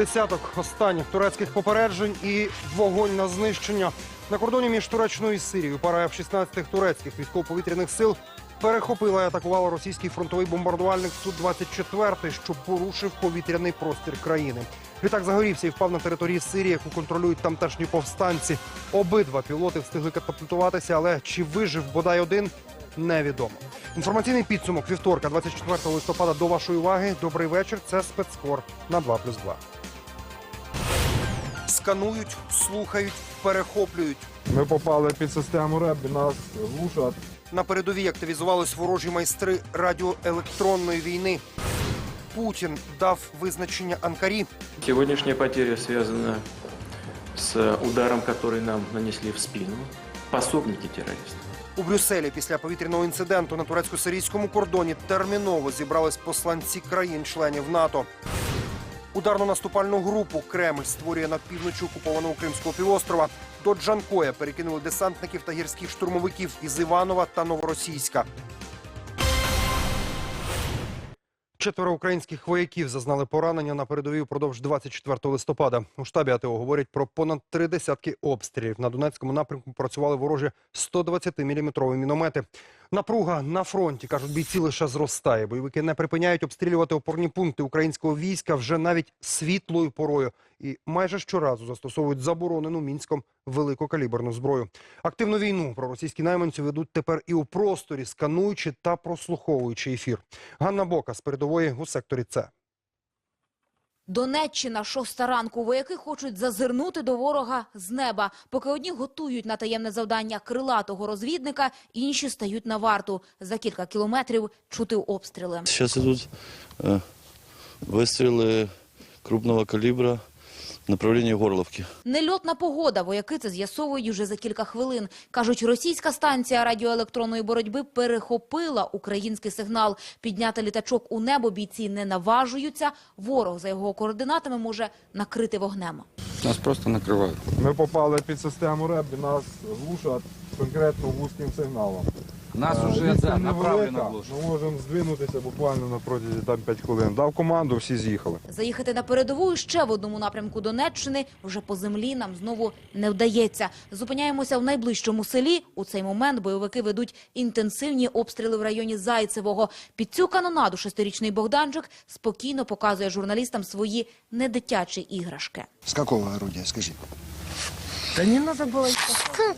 десяток останніх турецьких попереджень і вогонь на знищення. На кордоні між Туреччиною і Сирією пара F-16 турецьких військово-повітряних сил перехопила і атакувала російський фронтовий бомбардувальник Су-24, що порушив повітряний простір країни. Літак загорівся і впав на території Сирії, яку контролюють тамтешні повстанці. Обидва пілоти встигли катапультуватися, але чи вижив бодай один, невідомо. Інформаційний підсумок вівторка, 24 листопада. До вашої уваги. Добрий вечір. Це спецкор на 2+,2. Сканують, слухають, перехоплюють. Ми попали під систему РЕБ, і нас глушать. На передовій активізувались ворожі майстри радіоелектронної війни. Путін дав визначення Анкарі. Сегодняшняя потеря связана с ударом, который нам нанесли в спину пособники террористов. У Брюсселі після повітряного інциденту на турецько-сирійському кордоні терміново зібрались посланці країн-членів НАТО. Ударно-наступальну групу Кремль створює на півночі окупованого Кримського півострова. До Джанкоя перекинули десантників та гірських штурмовиків із Іванова та Новоросійська. Четверо українських вояків зазнали поранення на передовій упродовж 24 листопада. У штабі АТО говорять про понад три десятки обстрілів. На Донецькому напрямку працювали ворожі 120-мм міномети. Напруга на фронті, кажуть бійці, лише зростає. Бойовики не припиняють обстрілювати опорні пункти українського війська вже навіть світлою порою І майже щоразу застосовують заборонену мінськом великокаліберну зброю. Активну війну проросійські найманці ведуть тепер і у просторі, скануючи та прослуховуючи ефір. Ганна Бока з передової у секторі С. Донеччина, шоста ранку. Вояки хочуть зазирнути до ворога з неба. Поки одні готують на таємне завдання крилатого розвідника, інші стають на варту. За кілька кілометрів чути обстріли. Сейчас идут э, выстрелы крупного калибра в направлении Горловки. Нельотна погода. Вояки це з'ясовують уже за кілька хвилин. Кажуть, російська станція радіоелектронної боротьби перехопила український сигнал. Підняти літачок у небо бійці не наважуються. Ворог за його координатами може накрити вогнем. Нас просто накривають. Ми попали під систему РЕБ, і нас глушать конкретно вузьким сигналом. Нас Е, уже да, направлено глушать. Ми можемо здвинутися буквально на протязі там 5 хвилин. Дав команду, всі з'їхали. Заїхати на передову ще в одному напрямку Донеччини вже по землі нам знову не вдається. Зупиняємося в найближчому селі. У цей момент бойовики ведуть інтенсивні обстріли в районі Зайцевого. Під цю канонаду шестирічний Богданчик спокійно показує журналістам свої недитячі іграшки. С какого орудия, скажи?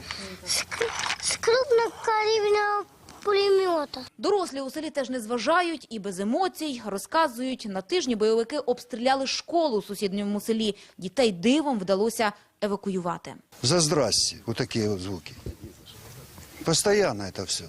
с крупнокалиберного пулемета. Дорослі у селі теж не зважають і без емоцій розказують. На тижні бойовики обстріляли школу у сусідньому селі. Дітей дивом вдалося евакуювати. За здрасте, вот такие звуки. Постоянно это все.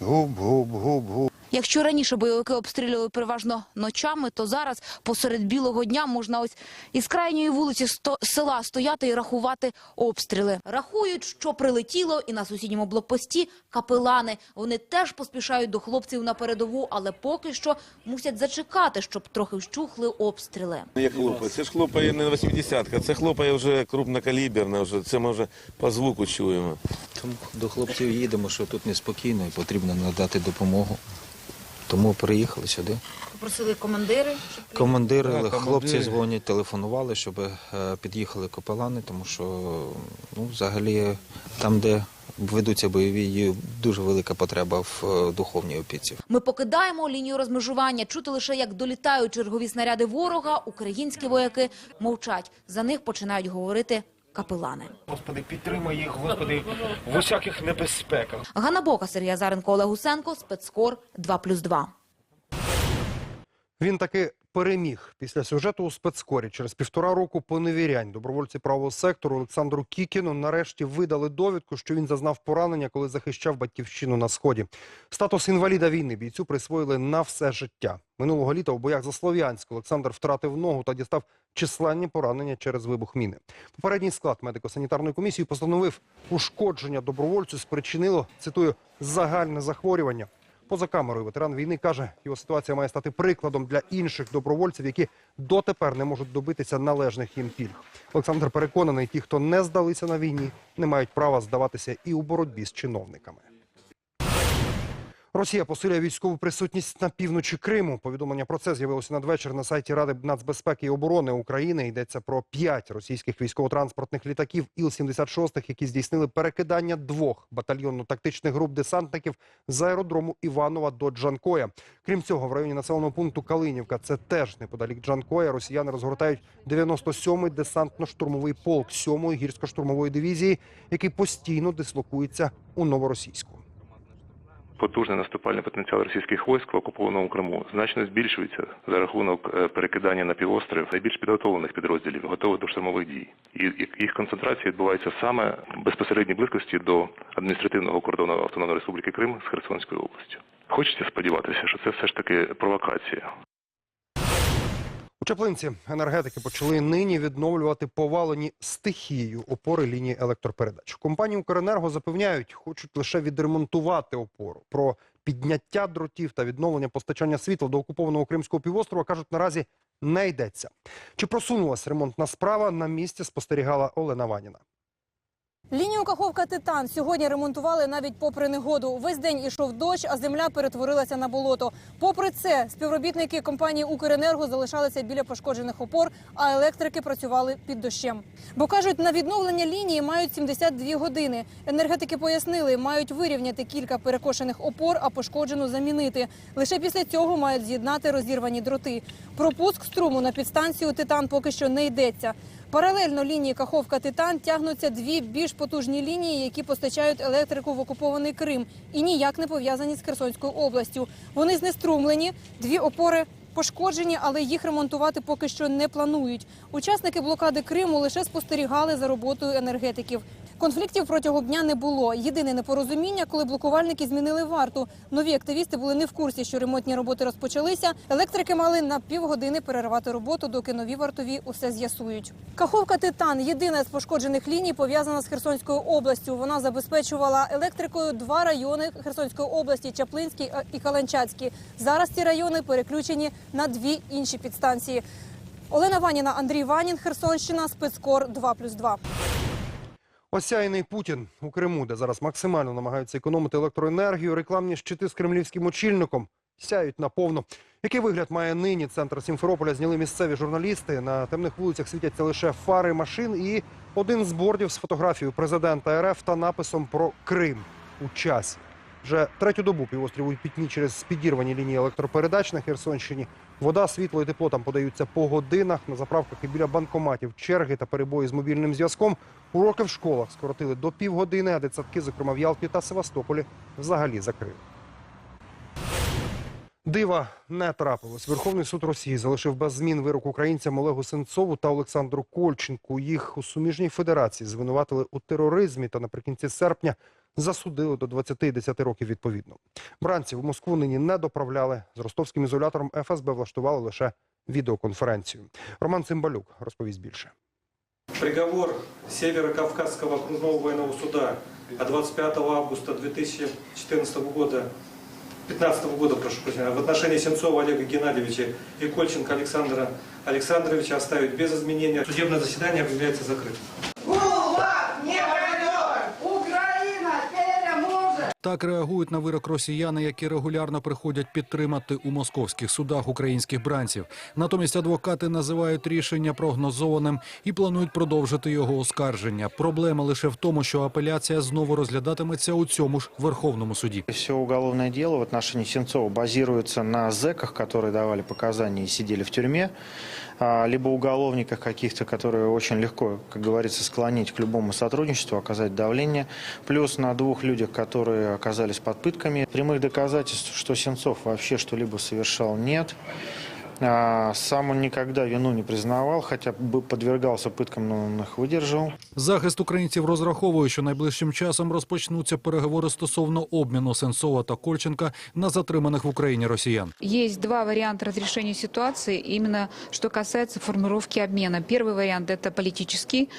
Губ, губ, губ, губ. Якщо раніше бойовики обстрілювали переважно ночами, то зараз посеред білого дня можна ось із крайньої вулиці сто- села стояти і рахувати обстріли. Рахують, що прилетіло, і на сусідньому блокпості капелани. Вони теж поспішають до хлопців на передову, але поки що мусять зачекати, щоб трохи вщухли обстріли. Ну, Як хлопає? Це ж хлопає не 80-ка, це хлопає вже крупнокаліберна, вже це ми вже по звуку чуємо. Тому до хлопців їдемо, що тут неспокійно і потрібно надати допомогу. Тому приїхали сюди. Попросили командири. Командири, Так, хлопці командири. дзвонять, телефонували, щоб е, під'їхали капелани, тому що ну, взагалі там, де ведуться бойові, є дуже велика потреба в е, духовній опіці. Ми покидаємо лінію розмежування. Чути лише, як долітають чергові снаряди ворога. Українські вояки мовчать. За них починають говорити капелани. Господи, підтримай їх, Господи, в усяких небезпеках. Ганна Бока, Сергія Заренко, Олег Гусенко, спецкор 2+,2. Він таки переміг після сюжету у спецкорі. Через півтора року поневірянь добровольці правого сектору Олександру Кікіну нарешті видали довідку, що він зазнав поранення, коли захищав батьківщину на сході. Статус інваліда війни бійцю присвоїли на все життя. Минулого літа у боях за Слов'янськ Олександр втратив ногу та дістав численні поранення через вибух міни. Попередній склад медико-санітарної комісії постановив ушкодження добровольцю спричинило, цитую, загальне захворювання. Поза камерою ветеран війни каже, його ситуація має стати прикладом для інших добровольців, які дотепер не можуть добитися належних їм пільг. Олександр переконаний, ті, хто не здалися на війні, не мають права здаватися і у боротьбі з чиновниками. Росія посилює військову присутність на півночі Криму. Повідомлення про це з'явилося надвечір на сайті Ради нацбезпеки і оборони України. Йдеться про п'ять російських військово-транспортних літаків Іл-76, які здійснили перекидання двох батальйонно-тактичних груп десантників з аеродрому Іванова до Джанкоя. Крім цього, в районі населеного пункту Калинівка, це теж неподалік Джанкоя, росіяни розгортають 97-й десантно-штурмовий полк 7-ї гірсько-штурмової дивізії, який постійно дислокується у Новоросійську. Потужний наступальний потенціал російських військ в окупованому Криму значно збільшується за рахунок е, перекидання на півострів найбільш підготовлених підрозділів, готових до штурмових дій. І їх- концентрація відбувається саме в безпосередній близькості до адміністративного кордону Автономної Республіки Крим з Херсонською областю. Хочеться сподіватися, що це все ж таки провокація. Чаплинці енергетики почали нині відновлювати повалені стихією опори лінії електропередач. Компанії «Укренерго» запевняють, хочуть лише відремонтувати опору. Про підняття дротів та відновлення постачання світла до окупованого Кримського півострова, кажуть, наразі не йдеться. Чи просунулася ремонтна справа, на місці спостерігала Олена Ваніна. Лінію Каховка Титан сьогодні ремонтували навіть попри негоду. Весь день ішов дощ, а земля перетворилася на болото. Попри це, співробітники компанії Укренерго залишалися біля пошкоджених опор, а електрики працювали під дощем. Бо кажуть, на відновлення лінії мають 72 години. Енергетики пояснили, мають вирівняти кілька перекошених опор, а пошкоджену замінити. Лише після цього мають з'єднати розірвані дроти. Про пуск струму на підстанцію Титан поки що не йдеться. Паралельно лінії Каховка Титан тягнуться дві більш потужні лінії, які постачають електрику в окупований Крим і ніяк не пов'язані з Херсонською областю. Вони знеструмлені, дві опори пошкоджені, але їх ремонтувати поки що не планують. Учасники блокади Криму лише спостерігали за роботою енергетиків. Конфліктів протягом дня не було. Єдине непорозуміння, коли блокувальники змінили варту. Нові активісти були не в курсі, що ремонтні роботи розпочалися. Електрики мали на півгодини перервати роботу, доки нові вартові усе з'ясують. Каховка Титан єдина з пошкоджених ліній пов'язана з Херсонською областю. Вона забезпечувала електрикою два райони Херсонської області Чаплинський і Каланчацький. Зараз ці райони переключені на дві інші підстанції. Олена Ваніна, Андрій Ванін, Херсонщина, спецкор 2+,2. Осяяний Путін у Криму, де зараз максимально намагаються економити електроенергію, рекламні щити з кремлівським очільником сяють наповно. Який вигляд має нині центр Сімферополя? Зняли місцеві журналісти. На темних вулицях світяться лише фари машин і один з бордів з фотографією президента РФ та написом про Крим у часі. Вже третю добу півострів у пітьмі через підірвані лінії електропередач на Херсонщині. Вода, світло і тепло там подаються по годинах. На заправках і біля банкоматів черги та перебої з мобільним зв'язком. Уроки в школах скоротили до півгодини, а дитсадки, зокрема в Ялті та Севастополі, взагалі закрили. Дива не трапилось. Верховний суд Росії залишив без змін вирок українцям Олегу Сенцову та Олександру Кольченку. Їх у суміжній федерації звинуватили у тероризмі та наприкінці серпня засудили до 20 і 10 років відповідно. Бранців у Москву нині не доправляли. З ростовським ізолятором ФСБ влаштували лише відеоконференцію. Роман Цимбалюк розповість більше. Приговор Северо-Кавказского окружного военного суда от 25 августа 2014 года 15 года, прошу прощения, в отношении Сенцова Олега Геннадьевича и Кольченко Александра Александровича оставить без изменения. Судебное заседание объявляется закрытым. Так реагують на вирок росіяни, які регулярно приходять підтримати у московських судах українських бранців. Натомість адвокати називають рішення прогнозованим і планують продовжити його оскарження. Проблема лише в тому, що апеляція знову розглядатиметься у цьому ж Верховному суді. Все уголовное дело в отношении Сенцова базируется на зэках, которые давали показания и сидели в тюрьме, либо уголовниках каких-то, которые очень легко, как говорится, склонить к любому сотрудничеству, оказать давление, плюс на двух людях, которые оказались под пытками. Прямых доказательств, что Сенцов вообще что-либо совершал, нет. А, Сам он никогда вину не признавал, хотя бы подвергался пыткам, но он их выдержал. Захист українців розраховує, що найближчим часом розпочнуться переговори стосовно обміну Сенцова та Кольченка на затриманих в Україні росіян. Есть два варианта разрешения ситуации, именно что касается формировки обмена. Первый вариант – это политический,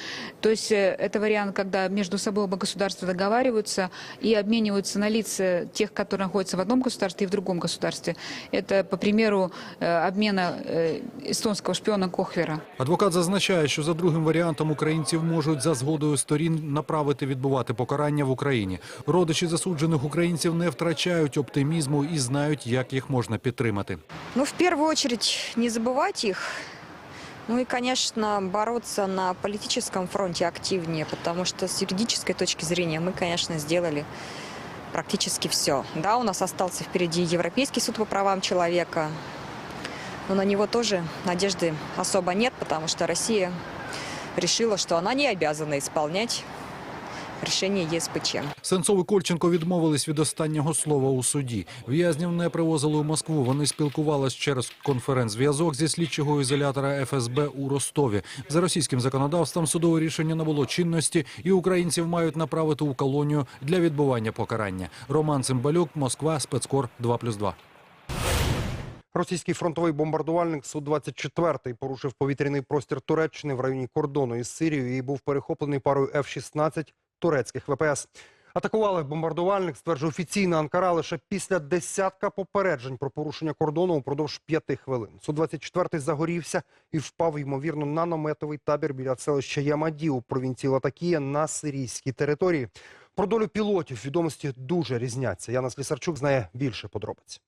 то есть э, это вариант, когда между собой оба государства договариваются и обмениваются на лица тех, которые находятся в одном государстве и в другом государстве. Это, по примеру, э, обмен обмена э, эстонского шпиона Кохвера. Адвокат зазначає, що за другим варіантом українців можуть за згодою сторін направити відбувати покарання в Україні. Родичі засуджених українців не втрачають оптимізму і знають, як їх можна підтримати. Ну, в первую очередь, не забывать их. Ну и, конечно, бороться на политическом фронте активнее, потому что с юридической точки зрения мы, конечно, сделали практически все. Да, у нас остался впереди Европейский суд по правам человека, но на него тоже надежды особо нет, потому что Россия решила, что она не обязана исполнять решение ЕСПЧ. Сенцов і Кольченко відмовились від останнього слова у суді. В'язнів не привозили у Москву. Вони спілкувались через конференц-зв'язок зі слідчого ізолятора ФСБ у Ростові. За російським законодавством судове рішення набуло чинності, і українців мають направити у колонію для відбування покарання. Роман Цимбалюк, Москва, спецкор 2+,2. Російський фронтовий бомбардувальник Су-24 порушив повітряний простір Туреччини в районі кордону із Сирією і був перехоплений парою F-16 турецьких ВПС. Атакували бомбардувальник, стверджує офіційна Анкара, лише після десятка попереджень про порушення кордону упродовж п'яти хвилин. Су-24 загорівся і впав, ймовірно, на наметовий табір біля селища Ямаді у провінції Латакія на сирійській території. Про долю пілотів відомості дуже різняться. Яна Слісарчук знає більше подробиць.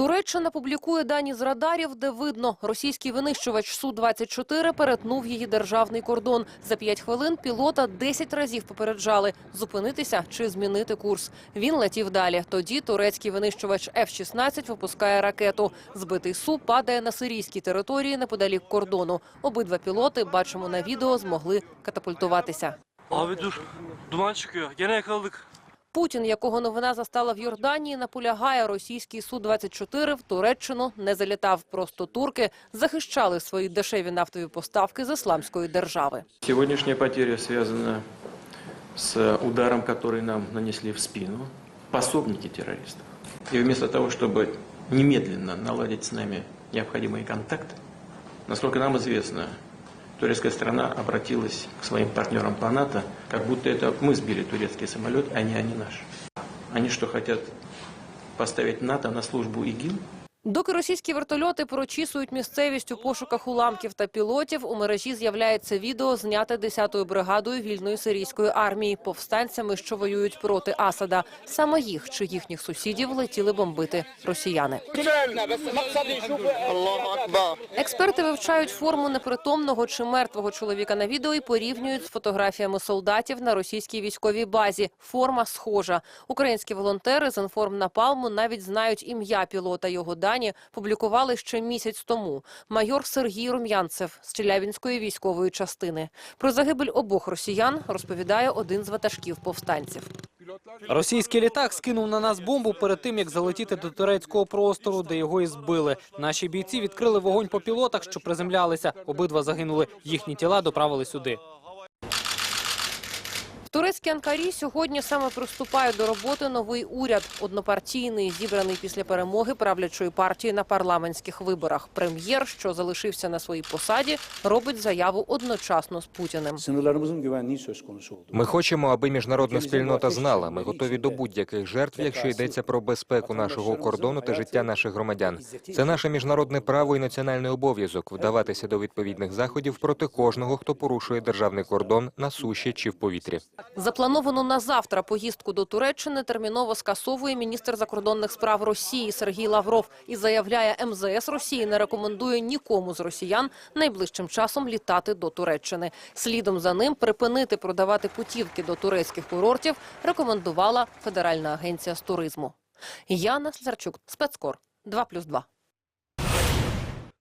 Туреччина публікує дані з радарів, де видно, російський винищувач Су-24 перетнув її державний кордон. За п'ять хвилин пілота 10 разів попереджали зупинитися чи змінити курс. Він летів далі. Тоді турецький винищувач F-16 випускає ракету. Збитий Су падає на сирійській території неподалік кордону. Обидва пілоти, бачимо на відео, змогли катапультуватися. Abi dur. Duman çıkıyor. Gene yakaladık. Путін, якого новина застала в Йорданії, наполягає, російський Су-24 в Туреччину не залітав. Просто турки захищали свої дешеві нафтові поставки з ісламської держави. Сегодняшняя потеря связана с ударом, который нам нанесли в спину пособники террористов. И вместо того, чтобы немедленно наладить с нами необходимые контакты, насколько нам известно, турецкая страна обратилась к своим партнерам по НАТО, как будто это мы сбили турецкий самолет, а не они наш. Они что, хотят поставить НАТО на службу ИГИЛ? Доки російські вертольоти прочісують місцевість у пошуках уламків та пілотів, у мережі з'являється відео, зняте 10-ю бригадою вільної сирійської армії, повстанцями, що воюють проти Асада. Саме їх чи їхніх сусідів летіли бомбити росіяни. Експерти вивчають форму непритомного чи мертвого чоловіка на відео і порівнюють з фотографіями солдатів на російській військовій базі. Форма схожа. Українські волонтери з інформнапалму навіть знають ім'я пілота. Його дані публікували ще місяць тому. Майор Сергій Рум'янцев з Челябінської військової частини. Про загибель обох росіян розповідає один з ватажків повстанців. Російський літак скинув на нас бомбу перед тим, як залетіти до турецького простору, де його і збили. Наші бійці відкрили вогонь по пілотах, що приземлялися. Обидва загинули. Їхні тіла доправили сюди. В турецькій Анкарі сьогодні саме приступає до роботи новий уряд, однопартійний, зібраний після перемоги правлячої партії на парламентських виборах. Прем'єр, що залишився на своїй посаді, робить заяву одночасно з Путіним. Ми хочемо, аби міжнародна спільнота знала. Ми готові до будь-яких жертв, якщо йдеться про безпеку нашого кордону та життя наших громадян. Це наше міжнародне право і національний обов'язок вдаватися до відповідних заходів проти кожного, хто порушує державний кордон на суші чи в повітрі. Заплановану на завтра поїздку до Туреччини терміново скасовує міністр закордонних справ Росії Сергій Лавров і заявляє, МЗС Росії не рекомендує нікому з росіян найближчим часом літати до Туреччини. Слідом за ним припинити продавати путівки до турецьких курортів рекомендувала Федеральна агенція з туризму. Яна Слярчук, спецкор 2+,2.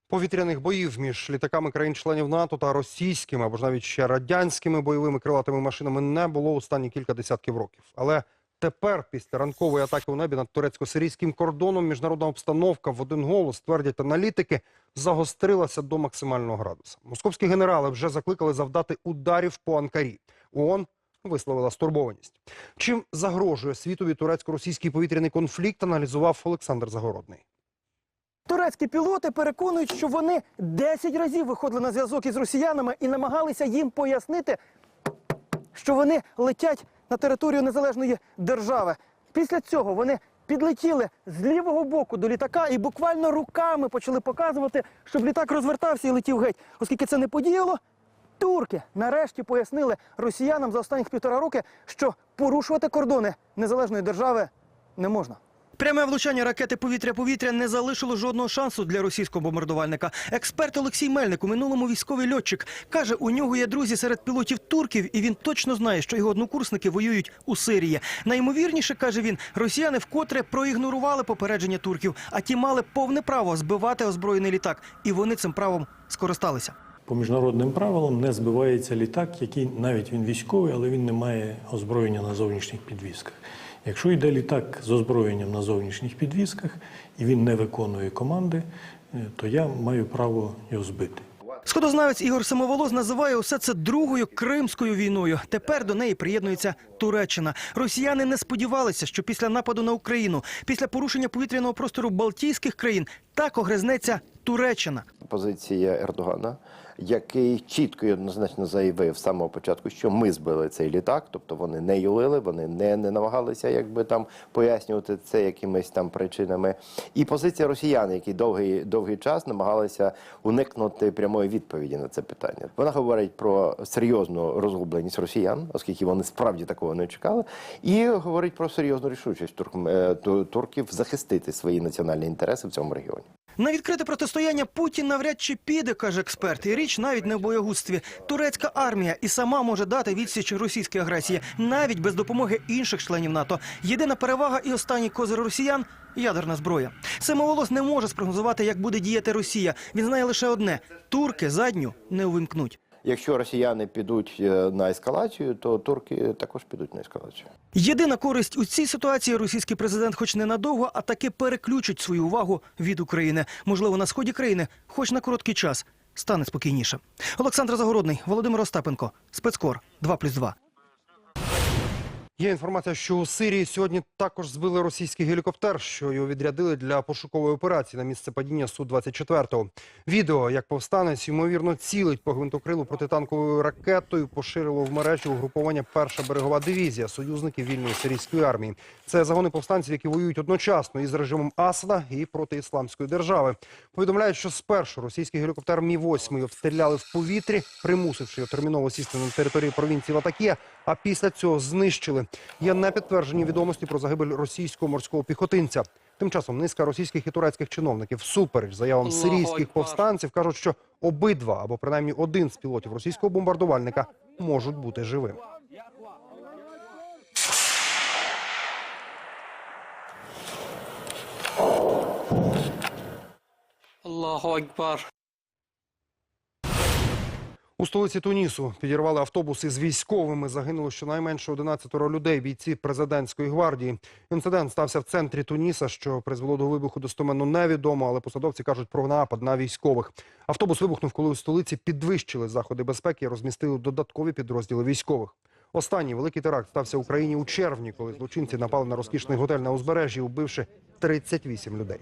Повітряних боїв між літаками країн-членів НАТО та російськими або ж навіть ще радянськими бойовими крилатими машинами не було останні кілька десятків років. Але тепер, після ранкової атаки у небі над турецько-сирійським кордоном, міжнародна обстановка в один голос, твердять аналітики, загострилася до максимального градуса. Московські генерали вже закликали завдати ударів по Анкарі. ООН висловила стурбованість. Чим загрожує світові турецько-російський повітряний конфлікт, аналізував Олександр Загородний. Турецькі пілоти переконують, що вони 10 разів виходили на зв'язок із росіянами і намагалися їм пояснити, що вони летять на територію незалежної держави. Після цього вони підлетіли з лівого боку до літака і буквально руками почали показувати, щоб літак розвертався і летів геть. Оскільки це не подіяло, турки нарешті пояснили росіянам за останніх півтора роки, що порушувати кордони незалежної держави не можна. Пряме влучання ракети повітря-повітря не залишило жодного шансу для російського бомбардувальника. Експерт Олексій Мельник, у минулому військовий льотчик, каже, у нього є друзі серед пілотів турків, і він точно знає, що його однокурсники воюють у Сирії. Найімовірніше, каже він, росіяни вкотре проігнорували попередження турків, а ті мали повне право збивати озброєний літак, і вони цим правом скористалися. По міжнародним правилам не збивається літак, який навіть він військовий, але він не має озброєння на зовнішніх підвісках. Якщо йде літак з озброєнням на зовнішніх підвісках і він не виконує команди, е, то я маю право його збити. Сходознавець Ігор Самоволос називає усе це другою кримською війною. Тепер до неї приєднується Туреччина. Росіяни не сподівалися, що після нападу на Україну, після порушення повітряного простору Балтійських країн, так огризнеться Туреччина. позиція Ердогана, який чітко і однозначно заявив з самого початку, що ми збили цей літак, тобто вони не юлили, вони не, не намагалися якби там пояснювати це якимись там причинами. І позиція росіян, які довгий довгий час намагалися уникнути прямої відповіді на це питання. Вона говорить про серйозну розгубленість росіян, оскільки вони справді такого не чекали, і говорить про серйозну рішучість е, турків захистити свої національні інтереси в цьому регіоні. На відкрите протистояння Путін навряд чи піде, каже експерт. І річ навіть не в боягузтві. Турецька армія і сама може дати відсіч російській агресії, навіть без допомоги інших членів НАТО. Єдина перевага і останній козир росіян ядерна зброя. Семоволос не може спрогнозувати, як буде діяти Росія. Він знає лише одне: турки задню не увімкнуть. Якщо росіяни підуть е, на ескалацію, то турки також підуть на ескалацію. Єдина користь у цій ситуації російський президент, хоч ненадовго, а таки переключить свою увагу від України. Можливо, на сході країни, хоч на короткий час, стане спокійніше. Олександр Загородний, Володимир Остапенко, спецкор 2+,2. Є інформація, що у Сирії сьогодні також збили російський гелікоптер, що його відрядили для пошукової операції на місце падіння Су-24. Відео, як повстанець, ймовірно, цілить по гвинтокрилу протитанковою ракетою, поширило в мережі угруповання Перша берегова дивізія союзників вільної сирійської армії. Це загони повстанців, які воюють одночасно із режимом Асада і проти ісламської держави. Повідомляють, що спершу російський гелікоптер Мі-8 обстріляли в повітрі, примусивши його терміново сісти на території провінції Латакія, а після цього знищили. Є непідтверджені відомості про загибель російського морського піхотинця. Тим часом низка російських і турецьких чиновників всупереч заявам сирійських повстанців кажуть, що обидва або принаймні один з пілотів російського бомбардувальника можуть бути живим. Аллаху Акбар. У столиці Тунісу підірвали автобус із військовими. Загинуло щонайменше 11 людей, бійці президентської гвардії. Інцидент стався в центрі Туніса, що призвело до вибуху достоменно невідомо, але посадовці кажуть про напад на військових. Автобус вибухнув, коли у столиці підвищили заходи безпеки і розмістили додаткові підрозділи військових. Останній великий теракт стався в Україні у червні, коли злочинці напали на розкішний готель на узбережжі, убивши 38 людей.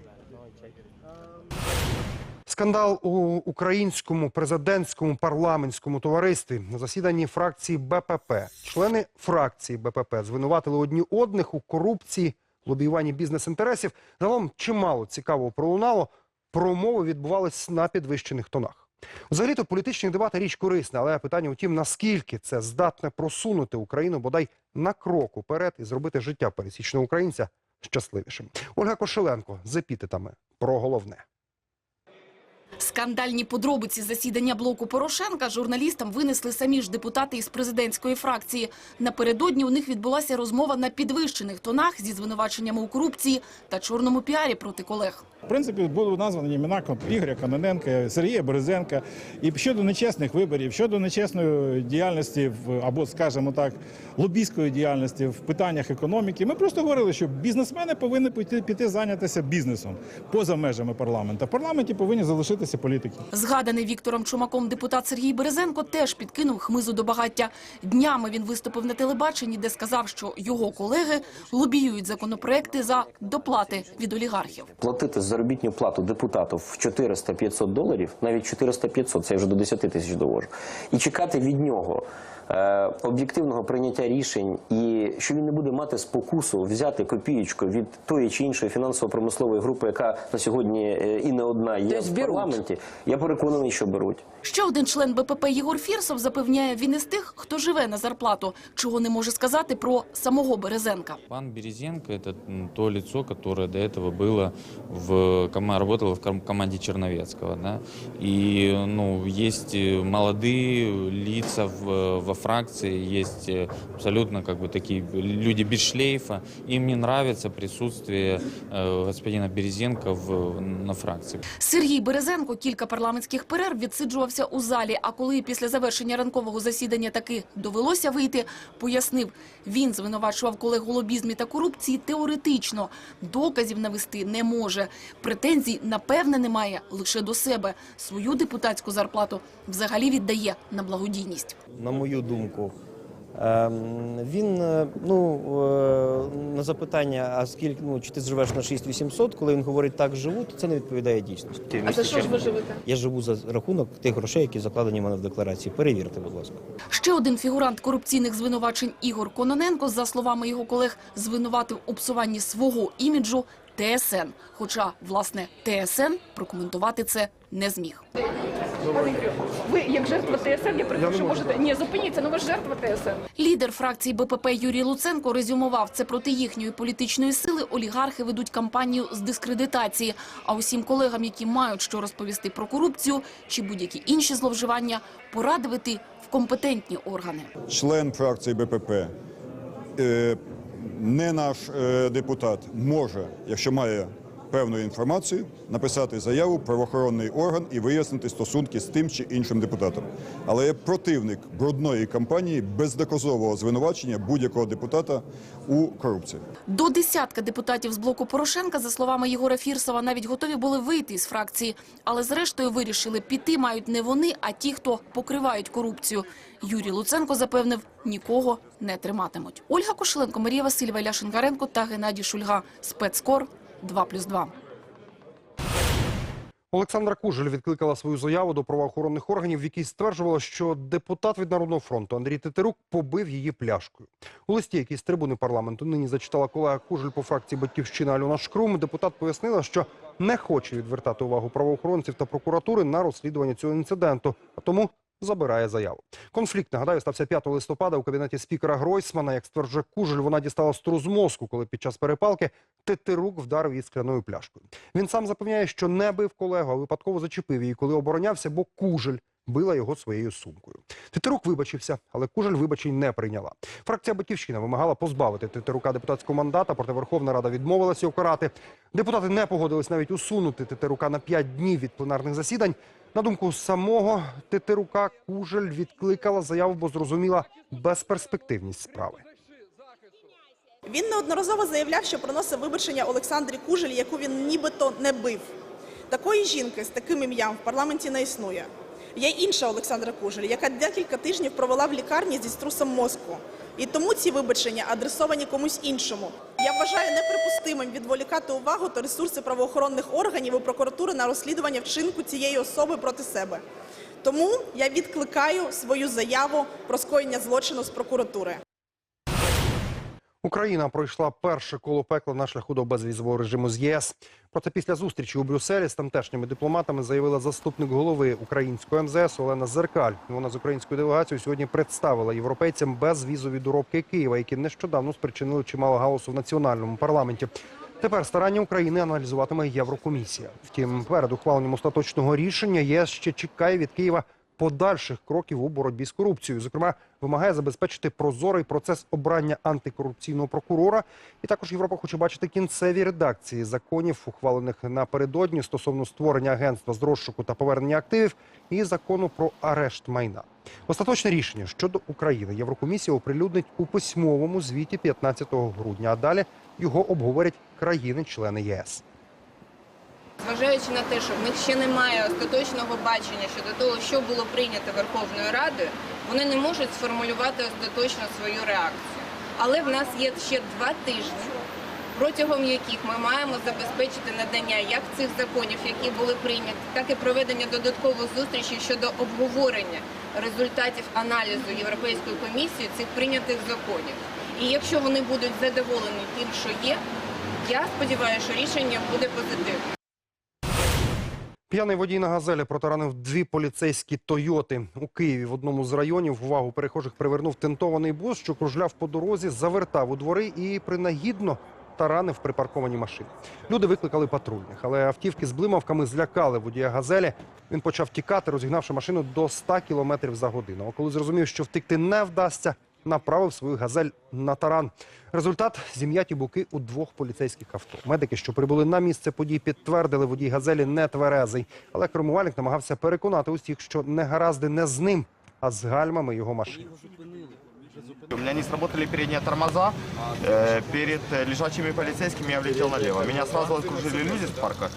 Скандал у українському президентському парламентському товаристві на засіданні фракції БПП. Члени фракції БПП звинуватили одні одних у корупції, лобіюванні бізнес-інтересів. Загалом чимало цікавого пролунало. Промови відбувались на підвищених тонах. Взагалі-то політичні дебати річ корисна, але питання у тім, наскільки це здатне просунути Україну бодай на крок уперед і зробити життя пересічного українця щасливішим. Ольга Кошеленко з епітетами про головне. Скандальні подробиці засідання блоку Порошенка журналістам винесли самі ж депутати із президентської фракції. Напередодні у них відбулася розмова на підвищених тонах зі звинуваченнями у корупції та чорному піарі проти колег. В принципі, були названі імена Ігоря Кононенка, Сергія Березенка. І щодо нечесних виборів, щодо нечесної діяльності або, скажімо так, лобійської діяльності в питаннях економіки, ми просто говорили, що бізнесмени повинні піти зайнятися бізнесом поза межами парламенту. В парламенті повинні залишитися політики. політики. Згаданий Віктором Чумаком депутат Сергій Березенко теж підкинув хмизу до багаття. Днями він виступив на телебаченні, де сказав, що його колеги лобіюють законопроекти за доплати від олігархів. Платити заробітну плату депутату в 400-500 доларів, навіть 400-500, це я вже до 10 тисяч довожу, і чекати від нього об'єктивного прийняття рішень, і що він не буде мати спокусу взяти копієчку від тої чи іншої фінансово-промислової групи, яка на сьогодні е, і не одна є в парламенті, я переконаний, що беруть. Ще один член БПП Єгор Фірсов запевняє, він із тих, хто живе на зарплату, чого не може сказати про самого Березенка. Пан Березенко – это м, то лицо, которое до этого было в кома- работало в ком- команде Черновецкого, да, и ну есть э, молодые лица в, во фракции, есть э, абсолютно как бы такие люди без шлейфа, им не нравится присутствие э, господина Березенко в, на фракции. Сергій Березенко кілька парламентських перерв відсиджувався у залі, а коли після завершення ранкового засідання таки довелося вийти, пояснив, він звинувачував колег у лобізмі та корупції теоретично, доказів навести не може. Претензій, напевне, немає лише до себе. Свою депутатську зарплату взагалі віддає на благодійність. на мою думку. Ем, Він е, ну е, на запитання, а скільки ну чи ти живеш на 6800, коли він говорить так живу, то це не відповідає дійсності. А за що ж ви живете? Я живу за рахунок тих грошей, які закладені в мене в декларації. Перевірте, будь ласка. Ще один фігурант корупційних звинувачень Ігор Кононенко, за словами його колег, звинуватив у псуванні свого іміджу ТСН. Хоча, власне, ТСН прокоментувати це не зміг. Ви як жертва ТСН, я перепрошую, можете ні, зупиніться, ну ви ж жертва ТСН. Лідер фракції БПП Юрій Луценко резюмував, це проти їхньої політичної сили олігархи ведуть кампанію з дискредитації. А усім колегам, які мають що розповісти про корупцію чи будь-які інші зловживання, порадити в компетентні органи. член фракції БПП, е, не наш е, депутат, може, якщо має певну інформацію, написати заяву в правоохоронний орган і вияснити стосунки з тим чи іншим депутатом. Але я противник брудної кампанії бездоказового звинувачення будь-якого депутата у корупції. До десятка депутатів з блоку Порошенка, за словами Єгора Фірсова, навіть готові були вийти із фракції, але зрештою вирішили піти мають не вони, а ті, хто покривають корупцію. Юрій Луценко запевнив, нікого не триматимуть. Ольга Кошеленко, Марія Васильєва, Ілля Шинкаренко та Геннадій Шульга. Спецкор 2+,2. Олександра Кужель відкликала свою заяву до правоохоронних органів, в якій стверджувала, що депутат від Народного фронту Андрій Тетерук побив її пляшкою. У листі, який з трибуни парламенту нині зачитала колега Кужель по фракції «Батьківщина» Альона Шкрум, депутат пояснила, що не хоче відвертати увагу правоохоронців та прокуратури на розслідування цього інциденту, а тому забирає заяву. Конфлікт, нагадаю, стався 5 листопада у кабінеті спікера Гройсмана. Як стверджує Кужель, вона дістала струс мозку, коли під час перепалки Тетерук вдарив її скляною пляшкою. Він сам запевняє, що не бив колегу, а випадково зачепив її, коли оборонявся, бо Кужель била його своєю сумкою. Тетерук вибачився, але Кужель вибачень не прийняла. Фракція «Батьківщина» вимагала позбавити Тетерука депутатського мандата, проте Верховна Рада відмовилася його карати. Депутати не погодились навіть усунути Тетерука на 5 днів від пленарних засідань. На думку самого Тетерука, Кужель відкликала заяву, бо зрозуміла безперспективність справи. Він неодноразово заявляв, що приносив вибачення Олександрі Кужель, яку він нібито не бив. Такої жінки з таким ім'ям в парламенті не існує. Є інша Олександра Кужель, яка декілька тижнів провела в лікарні зі струсом мозку. І тому ці вибачення адресовані комусь іншому. Я вважаю неприпустимим відволікати увагу та ресурси правоохоронних органів і прокуратури на розслідування вчинку цієї особи проти себе. Тому я відкликаю свою заяву про скоєння злочину з прокуратури. Україна пройшла перше коло пекла на шляху до безвізового режиму з ЄС. Проте після зустрічі у Брюсселі з тамтешніми дипломатами заявила заступник голови українського МЗС Олена Зеркаль. Вона з українською делегацією сьогодні представила європейцям безвізові доробки Києва, які нещодавно спричинили чимало галасу в національному парламенті. Тепер старання України аналізуватиме Єврокомісія. Втім, перед ухваленням остаточного рішення ЄС ще чекає від Києва подальших кроків у боротьбі з корупцією. Зокрема, вимагає забезпечити прозорий процес обрання антикорупційного прокурора. І також Європа хоче бачити кінцеві редакції законів, ухвалених напередодні стосовно створення агентства з розшуку та повернення активів, і закону про арешт майна. Остаточне рішення щодо України Єврокомісія оприлюднить у письмовому звіті 15 грудня. А далі його обговорять країни-члени ЄС. Зважаючи на те, що в них ще немає остаточного бачення щодо того, що було прийнято Верховною Радою, вони не можуть сформулювати остаточно свою реакцію. Але в нас є ще два тижні, протягом яких ми маємо забезпечити надання як цих законів, які були прийняті, так і проведення додаткових зустрічей щодо обговорення результатів аналізу Європейської комісії цих прийнятих законів. І якщо вони будуть задоволені тим, що є, я сподіваюся, що рішення буде позитивним. П'яний водій на газелі протаранив дві поліцейські Тойоти у Києві. В одному з районів увагу перехожих привернув тентований бус, що кружляв по дорозі, завертав у двори і принагідно таранив припарковані машини. Люди викликали патрульних, але автівки з блимавками злякали водія газелі. Він почав тікати, розігнавши машину до 100 км за годину. А коли зрозумів, що втекти не вдасться, направив свою газель на таран. Результат зім'яті буки у двох поліцейських авто. Медики, що прибули на місце подій, підтвердили, водій газелі не тверезий. Але кермувальник намагався переконати усіх, що негаразди не з ним, а з гальмами його машини. У меня не сработали передние тормоза. Э, перед э, лежачими полицейскими я влетел налево. Меня сразу окружили люди с парка.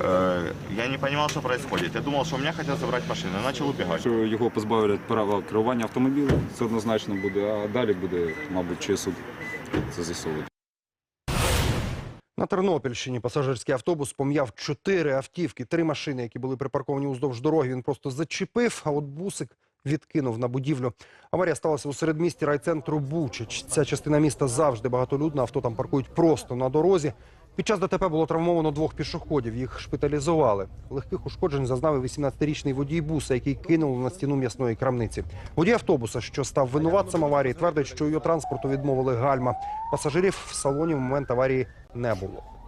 Э, я не понимал, что происходит. Я думал, что у меня хотят забрать машину. Я начал убегать. Якщо його позбавлять права керування автомобілем, це однозначно буде, а далі буде, мабуть, чи суд це з'ясовувати. На Тернопільщині пасажирський автобус пом'яв чотири автівки, три машини, які були припарковані уздовж дороги. Він просто зачепив, а от бусик відкинув на будівлю. Аварія сталася у середмісті райцентру Бучач. Ця частина міста завжди багатолюдна. Авто там паркують просто на дорозі. Під час ДТП було травмовано двох пішоходів. Їх шпиталізували. Легких ушкоджень зазнав і 18-річний водій буса, який кинув на стіну м'ясної крамниці. Водій автобуса, що став винуватцем аварії, твердить, що його транспорту відмовили гальма. Пасажирів в салоні в момент аварії не було.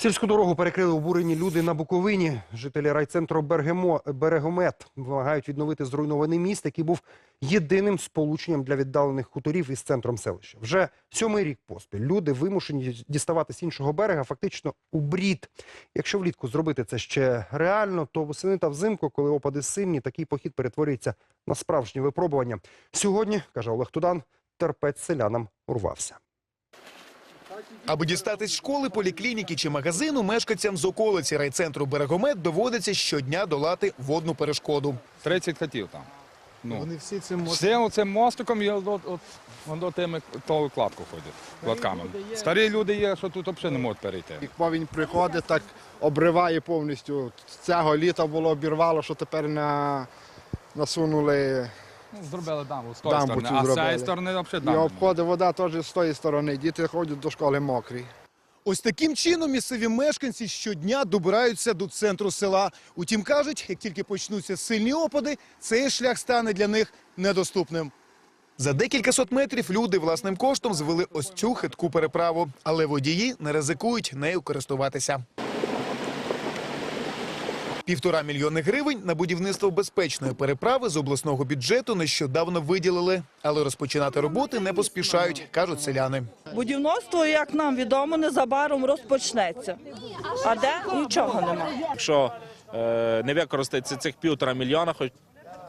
Сільську дорогу перекрили обурені люди на Буковині. Жителі райцентру Бергемо, Берегомет вимагають відновити зруйнований міст, який був єдиним сполученням для віддалених хуторів із центром селища. Вже сьомий рік поспіль люди вимушені діставати з іншого берега фактично у брід. Якщо влітку зробити це ще реально, то восени та взимку, коли опади сильні, такий похід перетворюється на справжнє випробування. Сьогодні, каже Олег Тудан, терпець селянам урвався. Аби дістатись школи, поліклініки чи магазину, мешканцям з околиці райцентру Берегомет доводиться щодня долати водну перешкоду. 30 хатів там. Ну, Вони всі цим всі цим мостиком і от, от, от, от тими тою кладку ходять, кладками. Старі люди є, що тут взагалі не можуть перейти. Як повінь приходить, так обриває повністю. Цього літа було обірвало, що тепер на... насунули Ну, Зробили дамбу з тої дамбу сторони, а з зробили. цієї сторони взагалі І обходить вода теж з тої сторони. Діти ходять до школи мокрі. Ось таким чином місцеві мешканці щодня добираються до центру села. Утім, кажуть, як тільки почнуться сильні опади, цей шлях стане для них недоступним. За декілька сот метрів люди власним коштом звели ось цю хитку переправу, але водії не ризикують нею користуватися. Півтора мільйони гривень на будівництво безпечної переправи з обласного бюджету нещодавно виділили, але розпочинати роботи не поспішають, кажуть селяни. Будівництво, як нам відомо, незабаром розпочнеться. А де нічого нема. Якщо е, не використається цих півтора мільйона, хоч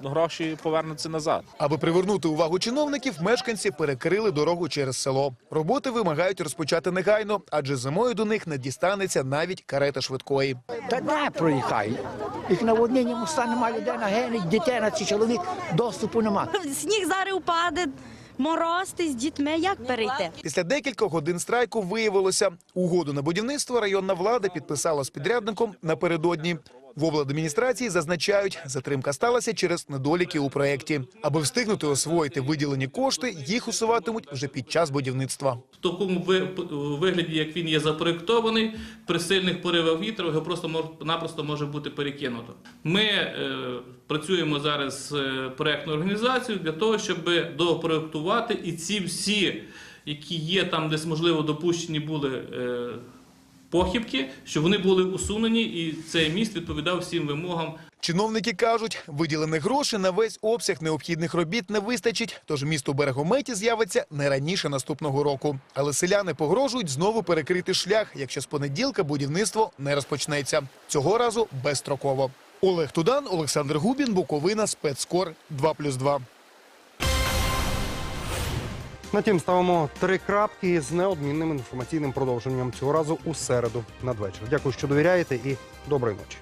гроші повернуться назад. Аби привернути увагу чиновників, мешканці перекрили дорогу через село. Роботи вимагають розпочати негайно, адже зимою до них не дістанеться навіть карета швидкої. Та не проїхай. Їх наводнення моста немає людей на гені, дітей на ці чоловік, доступу нема. Сніг зараз упаде, мороз, ти з дітьми, як перейти? Після декількох годин страйку виявилося, угоду на будівництво районна влада підписала з підрядником напередодні. В обладміністрації зазначають, затримка сталася через недоліки у проєкті. Аби встигнути освоїти виділені кошти, їх усуватимуть вже під час будівництва. в такому ви- вигляді, як він є запроєктований, при сильних поривах вітру його просто напросто може бути перекинуто. Ми е, працюємо зараз з е, проектною організацією для того, щоб допроєктувати і ці всі, які є там, десь можливо допущені були. Е, Похибки, щоб вони були усунені, і цей міст відповідав всім вимогам Чиновники кажуть, виділених грошей на весь обсяг необхідних робіт не вистачить, тож місто Берегометі з'явиться не раніше наступного року. Але селяни погрожують знову перекрити шлях, якщо з понеділка будівництво не розпочнеться. Цього разу безстроково. Олег Тудан, Олександр Губін, Буковина, Спецкор 2+,2. На тім ставимо три крапки з неодмінним інформаційним продовженням цього разу у середу надвечір. Дякую, що довіряєте, і доброї ночі.